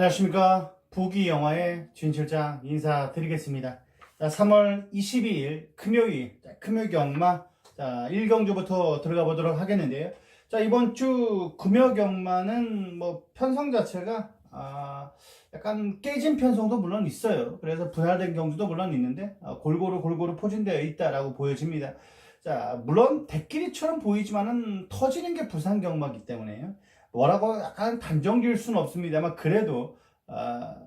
안녕하십니까. 부기 영화의 진 실장 인사드리겠습니다. 자, 3월 22일 금요일, 자, 금요 경마, 자, 1경주부터 들어가 보도록 하겠는데요. 자, 이번 주 금요 경마는 뭐 편성 자체가, 아, 약간 깨진 편성도 물론 있어요. 그래서 분할된 경주도 물론 있는데, 아, 골고루 골고루 포진되어 있다라고 보여집니다. 자, 물론 대끼리처럼 보이지만은 터지는 게 부산 경마기 때문에요. 뭐라고 약간 단정 지을 수는 없습니다만 그래도 아,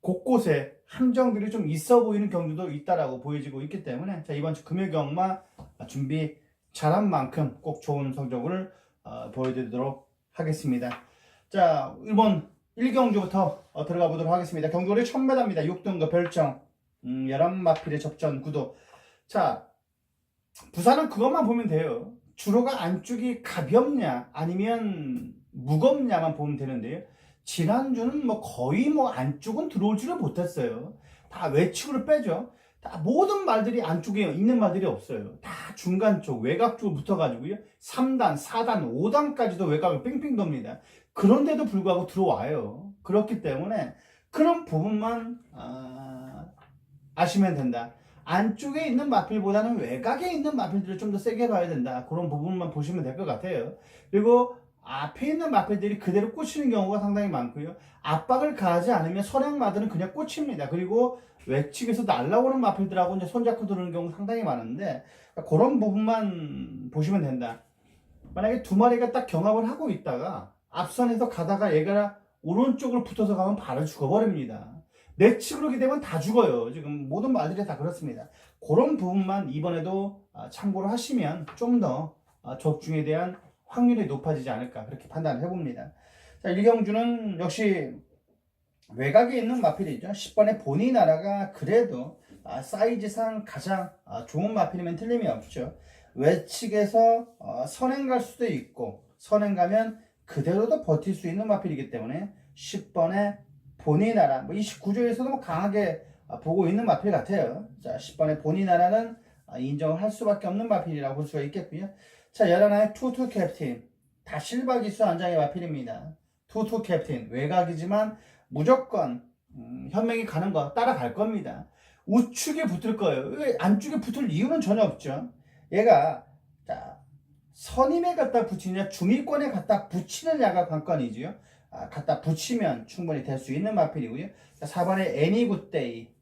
곳곳에 함정들이 좀 있어 보이는 경주도 있다라고 보여지고 있기 때문에 자, 이번 주 금요 경마 준비 잘한 만큼 꼭 좋은 성적을 어, 보여드리도록 하겠습니다. 자, 이번 1경주부터 어, 들어가 보도록 하겠습니다. 경주리 1000m입니다. 6등급 별정 음, 11마필의 접전 구도 자, 부산은 그것만 보면 돼요. 주로가 안쪽이 가볍냐 아니면 무겁냐만 보면 되는데요. 지난주는 뭐 거의 뭐 안쪽은 줄을 못했어요. 다 외측으로 빼죠. 다 모든 말들이 안쪽에 있는 말들이 없어요. 다 중간 쪽 외곽 쪽으로 붙어가지고요. 3단, 4단, 5단까지도 외곽을 뺑뺑 돕니다. 그런데도 불구하고 들어와요. 그렇기 때문에 그런 부분만 아, 아시면 된다. 안쪽에 있는 마필보다는 외곽에 있는 마필들을 좀 더 세게 봐야 된다. 그런 부분만 보시면 될 것 같아요. 그리고 앞에 있는 마필들이 그대로 꽂히는 경우가 상당히 많고요. 압박을 가하지 않으면 선행마들은 그냥 꽂힙니다. 그리고 외측에서 날라오는 마필들하고 이제 손잡고 들어오는 경우 상당히 많은데 그런 부분만 보시면 된다. 만약에 두 마리가 딱 경합을 하고 있다가 앞선에서 가다가 얘가 오른쪽으로 붙어서 가면 바로 죽어버립니다. 내 측으로 오게 되면 다 죽어요. 지금 모든 말들이 다 그렇습니다. 그런 부분만 이번에도 아, 참고를 하시면 좀 더 적중에 대한 확률이 높아지지 않을까 그렇게 판단을 해봅니다. 자, 일경주는 역시 외곽에 있는 마필이죠. 10번의 본인 나라가 그래도 아, 사이즈상 가장 아, 좋은 마필이면 틀림이 없죠. 외측에서 어, 선행 갈 수도 있고 선행 가면 그대로도 버틸 수 있는 마필이기 때문에 10번의 본인 나라 뭐 29조에서도 뭐 강하게 아, 보고 있는 마필 같아요. 자 10번의 본인 나라는 아, 인정을 할 수밖에 없는 마필이라고 볼 수가 있겠고요. 자 11하의 투투 캡틴 다 실바 기수 안장의 마필입니다. 투투 캡틴 외곽이지만 무조건 음, 현명히 가는 거 따라갈 겁니다. 우측에 붙을 거예요. 왜 안쪽에 붙을 이유는 전혀 없죠. 얘가 자 선임에 갖다 붙이냐 중위권에 갖다 붙이느냐가 관건이지요. 아, 갖다 붙이면 충분히 될 수 있는 마필이고요. 자, 4번에 애니굿데이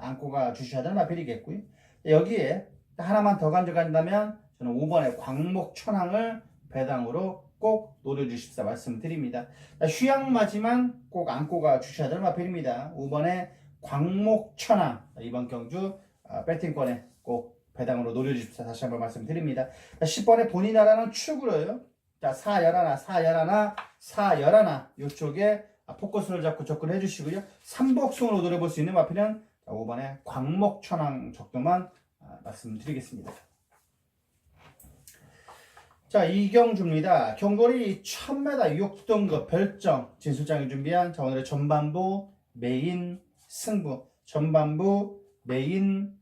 안고가 주셔야 되는 마필이겠고요. 자, 여기에 하나만 더 가져간다면 저는 5번에 광목천왕을 배당으로 꼭 노려주십사 말씀드립니다. 자, 휴양마지만 꼭 안고 가 주셔야 될 마필입니다. 5번에 광목천왕 이번 경주 아, 배팅권에 꼭 배당으로 노려주십사 다시 한번 말씀드립니다. 자, 10번에 본인 나라는 축으로요. 자, 4, 11, 4, 11, 4, 11 이쪽에 포커스를 잡고 접근해 주시고요. 삼복승으로 노려볼 수 있는 마필은 5번에 광목천왕 적도만 아, 말씀드리겠습니다. 자, 이경주입니다. 경거리 1000m 6등급 별정 진술장이 준비한 자, 오늘의 전반부 메인 승부 전반부 메인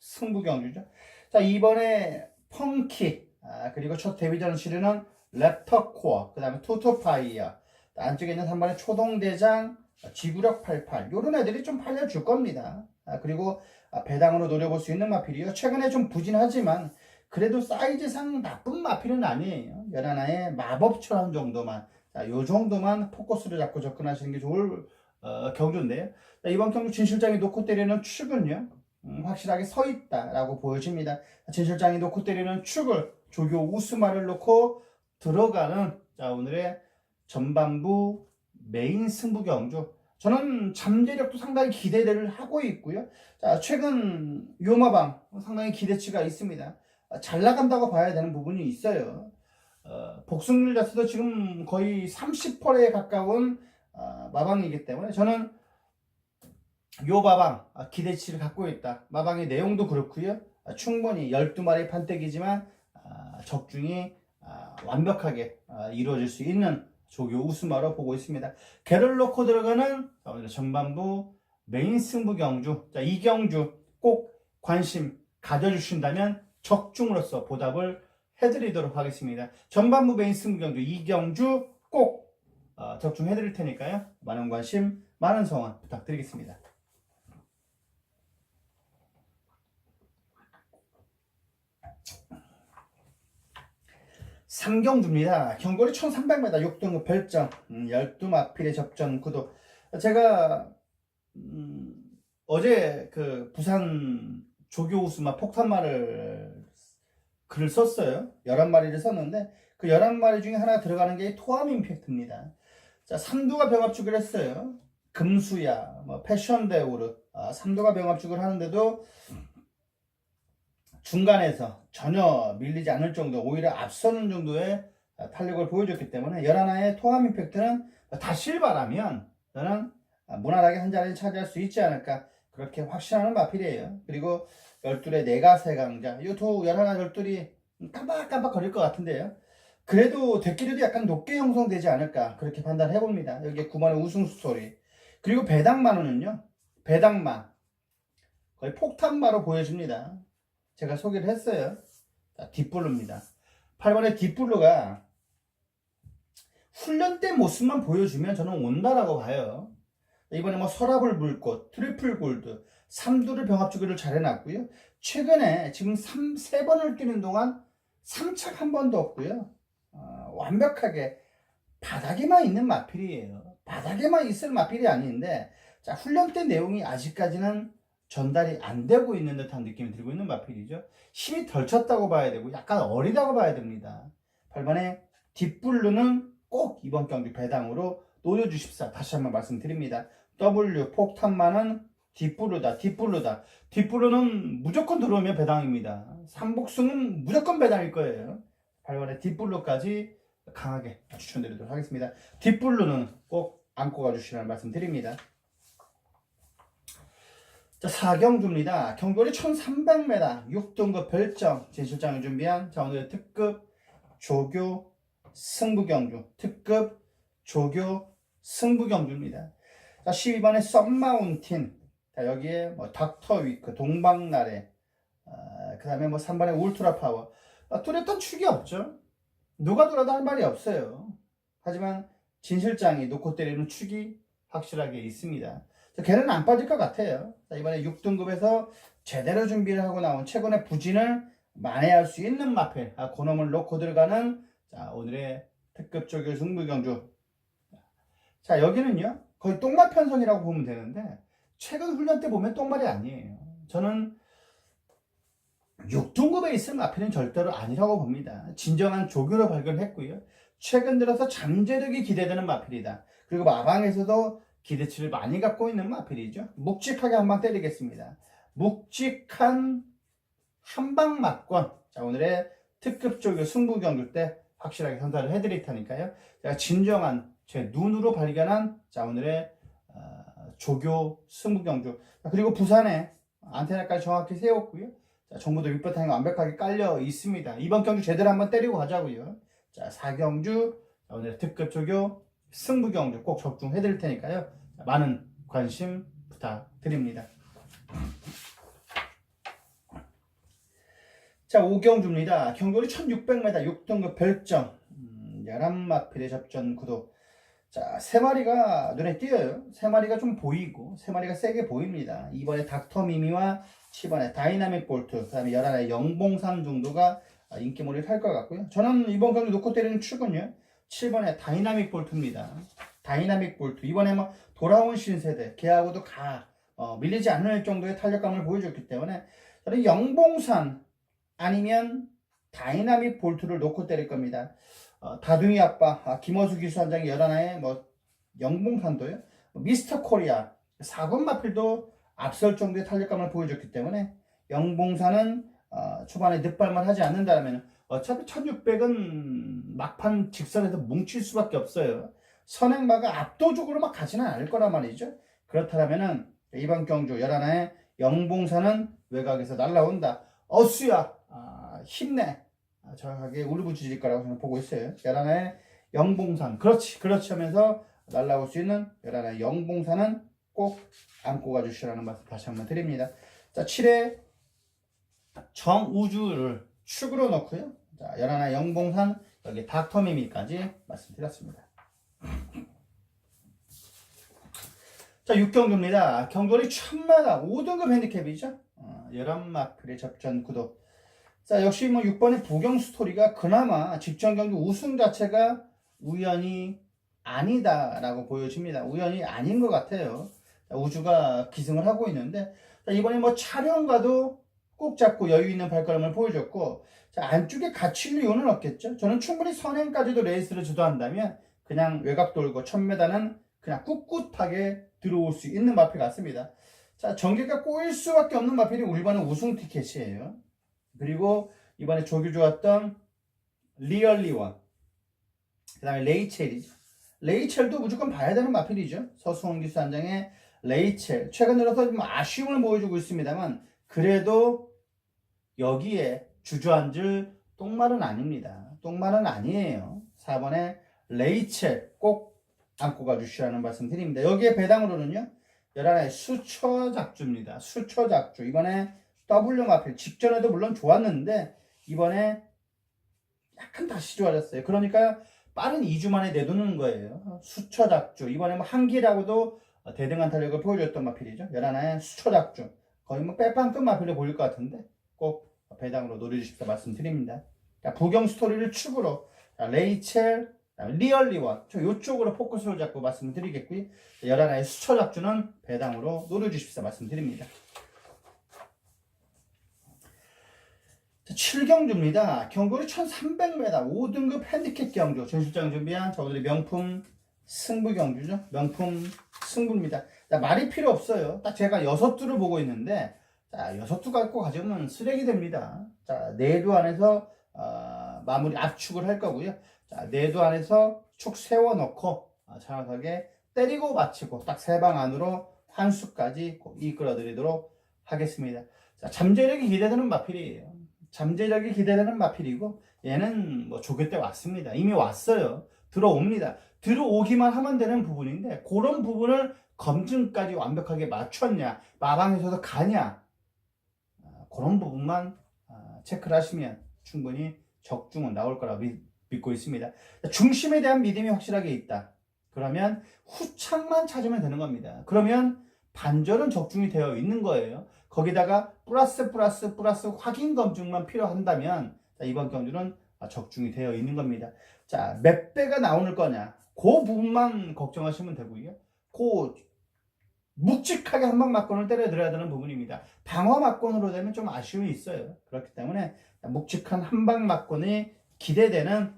승부 경주죠. 자, 이번에 펑키 아, 그리고 첫 데뷔전을 치르는 랩터 코어 그 다음에 투토파이어 안쪽에 있는 3번의 초동대장 지구력 88 요런 애들이 좀 팔려줄 겁니다. 아, 그리고 아, 배당으로 노려볼 수 있는 마필이요. 최근에 좀 부진하지만 그래도 사이즈상 나쁜 마필은 아니에요. 연하나의 마법처럼 정도만 자, 요 정도만 포커스를 잡고 접근하시는 게 좋을 어, 경주인데요. 자, 이번 경주 진실장이 놓고 때리는 축은요. 음, 확실하게 서 있다라고 보여집니다. 진실장이 놓고 때리는 축을 조교 우스마를 놓고 들어가는 자, 오늘의 전반부 메인 승부 경주. 저는 잠재력도 상당히 기대를 하고 있고요. 자, 최근 요마방 상당히 기대치가 있습니다. 아, 잘 나간다고 봐야 되는 부분이 있어요. 어, 복승률 자체도 지금 거의 30%에 가까운 어, 마방이기 때문에 저는 요 마방 아, 기대치를 갖고 있다. 마방의 내용도 그렇고요. 아, 충분히 12마리 판때기지만 아, 적중이 아, 완벽하게 아, 이루어질 수 있는 조교 우스마로 보고 있습니다. 개를 놓고 들어가는 자, 오늘 전반부 메인 승부 경주. 자, 이 경주 꼭 관심 가져주신다면 적중으로서 보답을 해드리도록 하겠습니다. 전반부 메인 승부 경주 이 경주 꼭 어, 적중해 드릴 테니까요. 많은 관심, 많은 성원 부탁드리겠습니다. 삼경주입니다. 경거리 1300m 6등급 별점 음, 12마필의 접전 구도 제가 음, 어제 그 부산 조교 우스마 폭탄말을 글을 썼어요. 11마리를 썼는데 그 11마리 중에 하나 들어가는 게 토암 임팩트입니다. 자, 삼두가 병합축을 했어요. 금수야, 뭐 패션데우르, 아, 삼두가 병합축을 하는데도 중간에서 전혀 밀리지 않을 정도, 오히려 앞서는 정도의 아, 탄력을 보여줬기 때문에 열하나의 토함 임팩트는 다 실바라면 저는 아, 무난하게 한 자리를 차지할 수 있지 않을까 그렇게 확신하는 마필이에요. 그리고 열둘의 내가 세 강자, 요토 열하나 열둘이 깜빡깜빡 거릴 것 같은데요. 그래도 대끼리도 약간 높게 형성되지 않을까 그렇게 판단해 봅니다. 여기 9번의 우승 스토리. 그리고 배당마는요. 배당마 거의 폭탄마로 보여집니다. 제가 소개를 했어요. 자, 뒷블루입니다. 8번의 뒷블루가 훈련 때 모습만 보여주면 저는 온다라고 봐요. 이번에 뭐 서랍을 물꽃, 트리플 골드, 삼두를 병합주기를 잘 해놨고요. 최근에 지금 3, 3번을 뛰는 동안 3착 한 번도 없고요. 어, 완벽하게 바닥에만 있는 마필이에요. 바닥에만 있을 마필이 아닌데, 자, 훈련 때 내용이 아직까지는 전달이 안 되고 있는 듯한 느낌이 들고 있는 마필이죠. 힘이 덜 쳤다고 봐야 되고, 약간 어리다고 봐야 됩니다. 8번에 뒷블루는 꼭 이번 경기 배당으로 노려주십사. 다시 한번 말씀드립니다. W 폭탄만은 뒷블루다, 뒷블루다. 뒷블루는 무조건 들어오면 배당입니다. 삼복승은 무조건 배당일 거예요. 8번에 뒷블루까지 강하게 추천드리도록 하겠습니다. 뒷블루는 꼭 안고 가주시라는 말씀 드립니다. 자, 사경주입니다. 경거리 1300m, 6등급 별점, 진실장을 준비한 자, 오늘의 특급 조교 승부경주, 특급 조교 승부경주입니다. 자, 12번에 썸마운틴, 자, 여기에 뭐 닥터 위크, 동방나래, 아, 그 다음에 뭐 3번에 울트라 파워, 아, 뚜렷한 축이 없죠. 누가 돌아도 할 말이 없어요. 하지만 진 실장이 놓고 때리는 축이 확실하게 있습니다. 자, 걔는 안 빠질 것 같아요. 자, 이번에 6등급에서 제대로 준비를 하고 나온 최근의 부진을 만회할 수 있는 마필, 아, 그놈을 놓고 들어가는 자, 오늘의 특급 조교 승부경주. 자, 여기는요, 거의 똥말 편성이라고 보면 되는데, 최근 훈련 때 보면 똥말이 아니에요. 저는 6등급에 있을 마필은 절대로 아니라고 봅니다. 진정한 조교로 발견했고요. 최근 들어서 잠재력이 기대되는 마필이다. 그리고 마방에서도 기대치를 많이 갖고 있는 마필이죠. 묵직하게 한 방 때리겠습니다. 묵직한 한방 맞권. 자, 오늘의 특급 조교 승부 경주 때 확실하게 선사를 해드릴 테니까요. 제가 진정한 제 눈으로 발견한 자, 오늘의 어, 조교 승부 경주. 그리고 부산에 안테나까지 정확히 세웠고요. 자, 정부도 윗바탕이 완벽하게 깔려 있습니다. 이번 경주 제대로 한번 때리고 가자고요. 자, 4경주, 오늘 특급 조교, 승부 경주 꼭 적중해 드릴 테니까요. 자, 많은 관심 부탁드립니다. 자, 5경주입니다. 경거리 1600m 6등급 별점. 음, 11마필의 접전 구도. 자, 세 마리가 눈에 띄어요. 세 마리가 좀 보이고, 세 마리가 세게 보입니다. 이번에 닥터 미미와 7번에 다이나믹 볼트, 그 다음에 11의 영봉산 정도가 인기몰이를 할 것 같고요. 저는 이번 경기 놓고 때리는 축은요. 7번에 다이나믹 볼트입니다. 다이나믹 볼트. 이번에 뭐 돌아온 신세대, 걔하고도 가, 어, 밀리지 않을 정도의 탄력감을 보여줬기 때문에 저는 영봉산 아니면 다이나믹 볼트를 놓고 때릴 겁니다. 어, 다둥이 아빠, 아, 김어수 기수한장이 11의 뭐 영봉산도요. 미스터 코리아, 4번 마필도 앞설 정도의 탄력감을 보여줬기 때문에 영봉사는 어, 초반에 늦발만 하지 않는다면 어차피 1600은 막판 직선에서 뭉칠 수밖에 없어요. 선행마가 압도적으로 막 가지는 않을 거란 말이죠. 그렇다면은 이번 경주 11의 영봉사는 외곽에서 날라온다. 어수야 아, 힘내 아, 정확하게 울부짖을 거라고 저는 보고 있어요. 11의 영봉산 그렇지 그렇지 하면서 날라올 수 있는 11의 영봉산은 꼭 안고 가주시라는 말씀 다시 한번 드립니다. 자, 7회 정우주를 축으로 넣고요. 자, 11화 영봉산, 여기 닥터미미까지 말씀드렸습니다. 자, 6경주입니다. 경돌이 1000마다 5등급 핸디캡이죠. 어, 11마필의 접전 구도. 자, 역시 뭐 6번의 부경 스토리가 그나마 직전 경주 우승 자체가 우연이 아니다라고 보여집니다. 우연이 아닌 것 같아요. 자, 우주가 기승을 하고 있는데 자, 이번에 뭐 촬영과도 꼭 잡고 여유 있는 발걸음을 보여줬고 자, 안쪽에 갇힐 이유는 없겠죠. 저는 충분히 선행까지도 레이스를 주도한다면 그냥 외곽 돌고 1000m는 그냥 꿋꿋하게 들어올 수 있는 마필 같습니다. 자, 전개가 꼬일 수밖에 없는 마필이 우리 반의 우승 티켓이에요. 그리고 이번에 조교 좋았던 리얼리원 그 다음에 레이첼이죠. 레이첼도 무조건 봐야 되는 마필이죠. 서수홍 기수 한장의 레이첼 최근 들어서 좀 아쉬움을 보여주고 있습니다만 그래도 여기에 주저앉을 똥말은 아닙니다. 똥말은 아니에요. 4번에 레이첼 꼭 안고 가주시라는 말씀 드립니다. 여기에 배당으로는요. 11의 수처 작주입니다. 수처 작주. 이번에 W 마필 직전에도 물론 좋았는데 이번에 약간 다시 좋아졌어요. 그러니까 빠른 2주 만에 내두는 거예요. 수처 작주. 이번에 뭐 한기라고도 대등한 탄력을 보여줬던 마필이죠. 11의 수처 작주. 거의 뭐 빼빵급 마필로 보일 것 같은데 꼭 배당으로 노려주십사 말씀드립니다. 자, 부경 스토리를 축으로 자, 레이첼, 리얼리원 저 요쪽으로 포커스를 잡고 말씀드리겠고요. 11의 수처 작주는 배당으로 노려주십사 말씀드립니다. 7경주입니다. 경고리 1300m 5등급 핸디캡 경주. 전실장 준비한 저분들의 명품 승부 경주죠. 명품 승부입니다. 자, 말이 필요 없어요. 딱 제가 여섯 두를 보고 있는데, 자, 여섯 두 갖고 가져오면 쓰레기 됩니다. 자, 네두 안에서, 어, 마무리 압축을 할 거고요. 자, 네두 안에서 축 세워놓고, 어, 정확하게 때리고 마치고, 딱 세 방 안으로 한 수까지 꼭 이끌어 드리도록 하겠습니다. 자, 잠재력이 기대되는 마필이에요. 잠재력이 기대되는 마필이고 얘는 뭐 조교 때 왔습니다. 이미 왔어요. 들어옵니다. 들어오기만 하면 되는 부분인데 그런 부분을 검증까지 완벽하게 맞췄냐 마방에서도 가냐 아, 그런 부분만 아, 체크를 하시면 충분히 적중은 나올 거라 믿, 믿고 있습니다. 중심에 대한 믿음이 확실하게 있다. 그러면 후창만 찾으면 되는 겁니다. 그러면 반절은 적중이 되어 있는 거예요. 거기다가 플러스 플러스 플러스 확인 검증만 필요한다면 자, 이번 경주는 적중이 되어 있는 겁니다. 자, 몇 배가 나오는 거냐? 그 부분만 걱정하시면 되고요. 그 묵직하게 한 방 맞건을 때려드려야 되는 부분입니다. 방어 맞건으로 되면 좀 아쉬움이 있어요. 그렇기 때문에 묵직한 한 방 맞건이 기대되는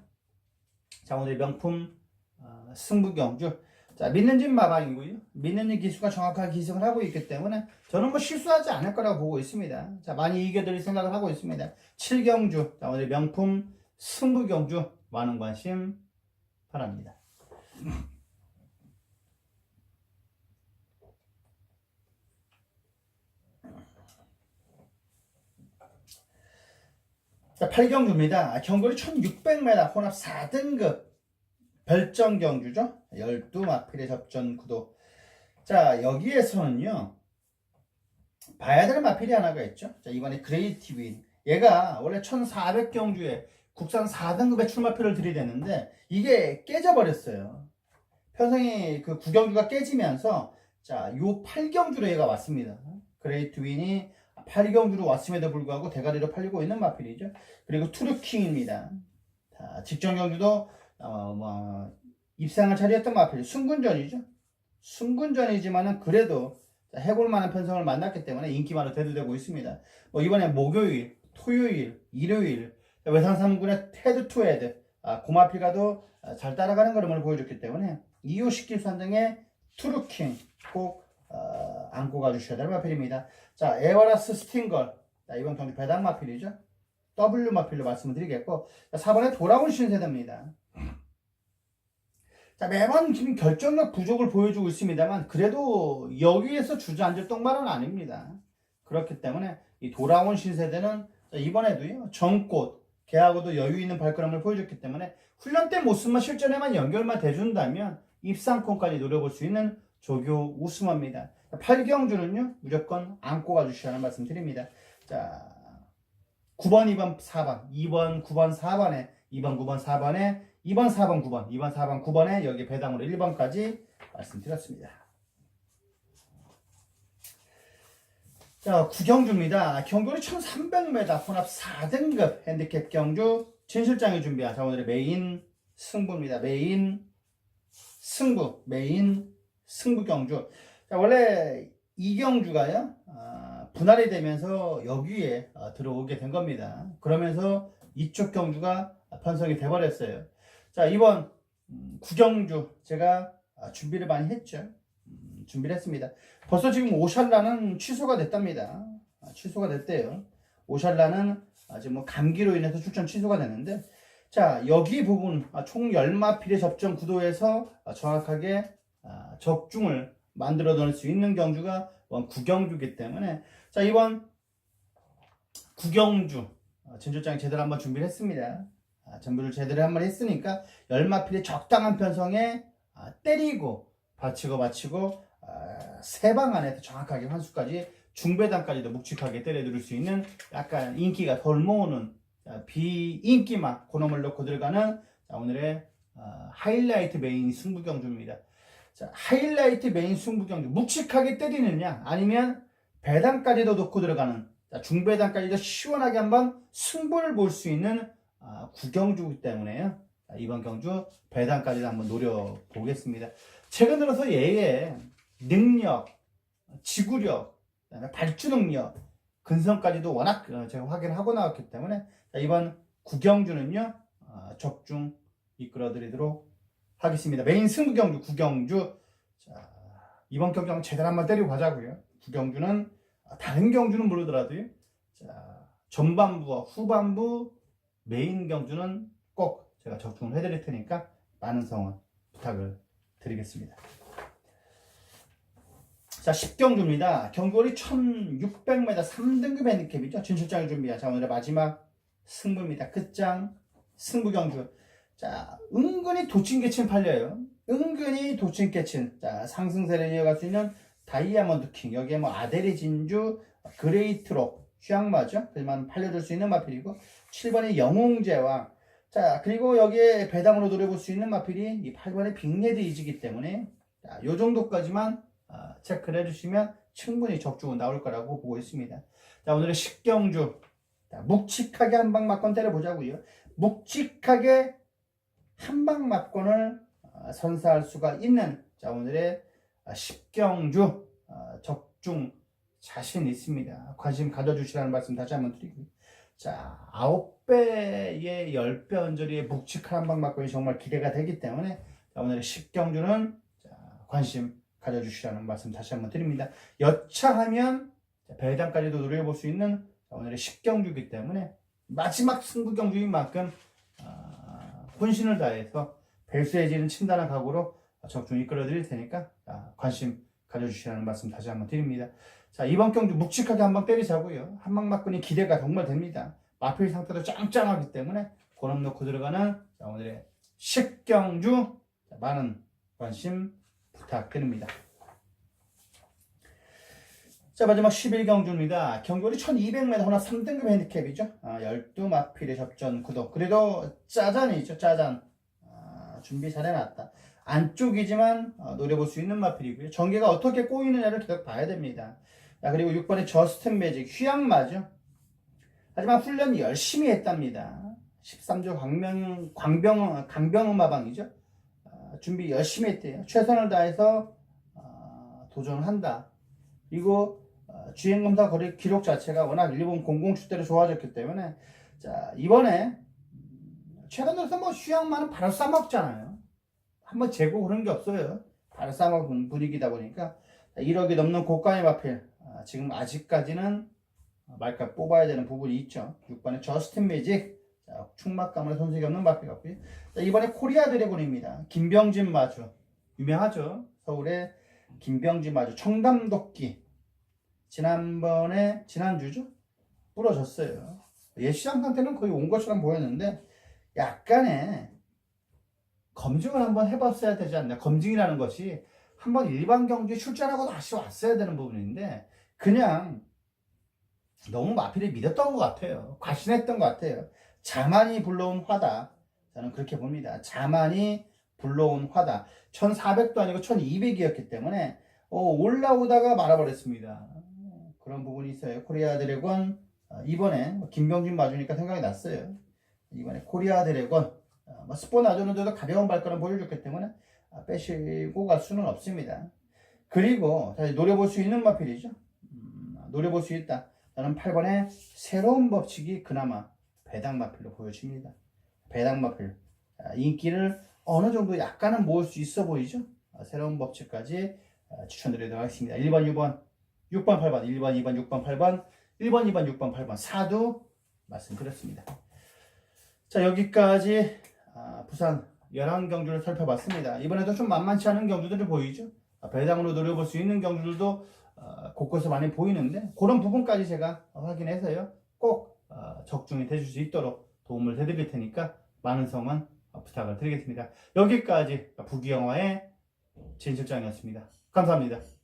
자 오늘 명품 어, 승부 경주 자, 믿는 집 마방이고요. 믿는 집 기수가 정확하게 기승을 하고 있기 때문에 저는 뭐 실수하지 않을 거라고 보고 있습니다. 자, 많이 이겨드릴 생각을 하고 있습니다. 7경주, 자, 오늘 명품 승부경주 많은 관심 바랍니다. 자, 8경주입니다. 경거리 1600m 혼합 4등급 별정 경주죠. 12마필의 접전 구도. 자, 여기에서는요. 봐야 될 마필이 하나가 있죠. 자, 이번에 그레이티 윈. 얘가 원래 1400 경주에 국산 4등급의 출마표를 들이대는데 이게 깨져버렸어요. 편성이 그 9경주가 깨지면서 자, 요 8경주로 얘가 왔습니다. 그레이트 윈이 8경주로 왔음에도 불구하고 대가리로 팔리고 있는 마필이죠. 그리고 투르킹입니다. 자, 직전 경주도 어, 뭐, 입상을 차리했던 마필 순군전이죠. 순군전이지만은 그래도 해볼 만한 편성을 만났기 때문에 인기만으로 대두되고 있습니다. 뭐 이번에 목요일, 토요일, 일요일 외상 3군의 테드 투 헤드 아, 고마피가도 잘 따라가는 걸음을 보여줬기 때문에 시키수 한정의 투르킹 꼭 어, 안고 가주셔야 될 마필입니다. 자 에버라스 스팅걸 자, 이번 경기 배당 마필이죠. W 마필로 말씀을 드리겠고 자, 4번에 돌아온 신세대입니다. 자, 매번 지금 결정력 부족을 보여주고 있습니다만 그래도 여기에서 주저앉을 똥말은 아닙니다. 그렇기 때문에 이 돌아온 신세대는 이번에도요 정꽃 개하고도 여유 있는 발걸음을 보여줬기 때문에 훈련 때 모습만 실전에만 연결만 돼준다면 입상권까지 노려볼 수 있는 조교 우승합니다. 8경주는요 무조건 안고 가주시라는 말씀 드립니다. 자 9번, 2번, 4번, 2번, 9번, 4번에 2번, 9번, 4번에 2번, 4번, 9번, 2번, 4번, 9번에 여기 배당으로 1번까지 말씀드렸습니다. 자, 구경주입니다. 경주는 1300m 혼합 4등급 핸디캡 경주 진실장이 준비한 자, 오늘의 메인 승부입니다. 메인 승부, 메인 승부 경주. 자, 원래 이 경주가요, 아, 분할이 되면서 여기에 아, 들어오게 된 겁니다. 그러면서 이쪽 경주가 편성이 돼버렸어요. 자, 이번 음, 구경주 제가 아, 준비를 많이 했죠. 음, 준비를 했습니다. 벌써 지금 오샬라는 취소가 됐답니다. 아, 취소가 됐대요. 오샬라는 아직 뭐 감기로 인해서 출전 취소가 됐는데 자 여기 부분 아, 총 10마필의 접전 구도에서 아, 정확하게 아, 적중을 만들어 놓을 수 있는 경주가 구경주기 때문에 자 이번 구경주 아, 진출장이 제대로 한번 준비를 했습니다. 아, 전부를 제대로 한번 했으니까 10마필의 적당한 편성에 아, 때리고 받치고 받치고 아, 세방 안에서 정확하게 환수까지 중배단까지도 묵직하게 때려들을 수 있는 약간 인기가 덜 모으는 자, 비인기만 그놈을 넣고 들어가는 자, 오늘의 어, 하이라이트 메인 승부경주입니다. 자, 하이라이트 메인 승부 경주 묵직하게 때리느냐 아니면 배단까지도 넣고 들어가는 자, 중배단까지도 시원하게 한번 승부를 볼 수 있는 아, 구경주이기 때문에요. 자, 이번 경주 배단까지도 한번 노려보겠습니다. 최근 들어서 얘의 능력, 지구력, 발주 능력, 근성까지도 워낙 어, 제가 확인을 하고 나왔기 때문에 자, 이번 구경주는요 어, 적중 이끌어드리도록 하겠습니다. 메인 승부 경주 구경주 자, 이번 경주 한번 제대로 한번 때리고 가자고요. 구경주는 아, 다른 경주는 모르더라도요. 자, 전반부와 후반부 메인 경주는 꼭 제가 적중을 해드릴 테니까 많은 성원 부탁을 드리겠습니다. 자, 10경주입니다. 경거리 1600m 3등급 핸디캡이죠. 진출장을 준비한 자, 오늘의 마지막 승부입니다. 끝장 승부 경주. 자, 은근히 도친개친 팔려요. 은근히 도친개친. 자, 상승세를 이어갈 수 있는 다이아몬드 킹. 여기에 뭐 아데리 진주, 그레이트록, 휴양마죠. 하지만 팔려줄 수 있는 마필이고 7번의 영웅제왕. 자, 그리고 여기에 배당으로 노려볼 수 있는 마필이 이 8번의 빅레드 이지기 때문에 자, 요 정도까지만 아, 체크를 해주시면 충분히 적중은 나올 거라고 보고 있습니다. 자, 오늘의 식경주. 자, 묵직하게 한 방 맞건 때려보자고요. 묵직하게 한방 맞건을 아, 선사할 수가 있는 자, 오늘의 아, 식경주 아, 적중 자신 있습니다. 관심 가져주시라는 말씀 다시 한번 드리고요. 자, 아홉 배의 열배 언저리의 묵직한 한방 맞건이 정말 기대가 되기 때문에 자, 오늘의 식경주는 자, 관심 가져주시라는 말씀 다시 한번 드립니다. 여차하면 배당까지도 노려볼 수 있는 오늘의 10경주이기 때문에 마지막 승부 경주인 만큼 아, 혼신을 다해서 벨수해지는 친단한 각오로 적중 이끌어 드릴 테니까 아, 관심 가져주시라는 말씀 다시 한번 드립니다. 자 이번 경주 묵직하게 한방 때리자고요. 한방 맞고니 기대가 정말 됩니다. 마필 상태도 짱짱하기 때문에 고름 넣고 들어가는 자, 오늘의 10경주 자, 많은 관심 부탁드립니다. 자 마지막 11경주입니다. 경거리 1200m 혼합 3등급 핸디캡이죠. 아, 12마필의 접전 구독. 그래도 짜잔이죠. 짜잔. 아, 준비 잘 해놨다. 안쪽이지만 어, 노려볼 수 있는 마필이고요. 전개가 어떻게 꼬이느냐를 계속 봐야 됩니다. 자, 그리고 6번의 저스틴 매직 휴양마죠. 하지만 훈련 열심히 했답니다. 13조 광명, 광병, 강병음마방이죠. 아, 준비 열심히 했대요. 최선을 다해서 아, 도전한다. 그리고 어, 주행검사 거리 기록 자체가 워낙 일본 공공축대로 좋아졌기 때문에 자 이번에 음, 최근 들어서 뭐 휴양만은 바로 싸먹잖아요. 한번 재고 그런 게 없어요. 바로 싸먹은 분위기다 보니까 1억이 넘는 고가의 마필 아, 지금 아직까지는 말값 뽑아야 되는 부분이 있죠. 6번에 저스틴 매직 자, 충막감을 손색이 없는 마필 같고요. 자, 이번에 코리아 드래곤입니다. 김병진 마주 유명하죠. 서울의 김병진 마주 청담도끼 지난번에 지난주죠? 부러졌어요. 예시장 상 태는 거의 온 것처럼 보였는데 약간의 검증을 한번 해봤어야 되지 않나 검증이라는 것이 한번 일반 경주에 출전하고 다시 왔어야 되는 부분인데 그냥 너무 마필을 믿었던 것 같아요. 과신했던 것 같아요. 자만이 불러온 화다. 저는 그렇게 봅니다. 자만이 불러온 화다. 1400도 아니고 1200이었기 때문에 어, 올라오다가 말아버렸습니다 그런 부분이 있어요. 코리아 드래곤 아, 이번에 뭐 김병준 맞으니까 생각이 났어요. 이번에 코리아 드래곤 아, 뭐 스포 나주는데도 가벼운 발걸음 보여줬기 때문에 아, 빼시고 갈 수는 없습니다. 그리고 다시 노려볼 수 있는 마필이죠. 음, 노려볼 수 있다. 나는 8번에 새로운 법칙이 그나마 배당 마필로 보여집니다. 배당 마필 아, 인기를 어느 정도 약간은 모을 수 있어 보이죠. 아, 새로운 법칙까지 아, 추천드리도록 하겠습니다. 1번, 2번, 6번, 8번, 1번, 2번, 6번, 8번, 1번, 2번, 6번, 8번, 4도 말씀드렸습니다. 자, 여기까지 아, 부산 11경주를 살펴봤습니다. 이번에도 좀 만만치 않은 경주들이 보이죠? 아, 배당으로 노려볼 수 있는 경주들도 아, 곳곳에 많이 보이는데 그런 부분까지 제가 확인해서요. 꼭 아, 적중이 되실 수 있도록 도움을 해드릴 테니까 많은 성원 부탁을 드리겠습니다. 여기까지 부기영화의 진 실장이었습니다. 감사합니다.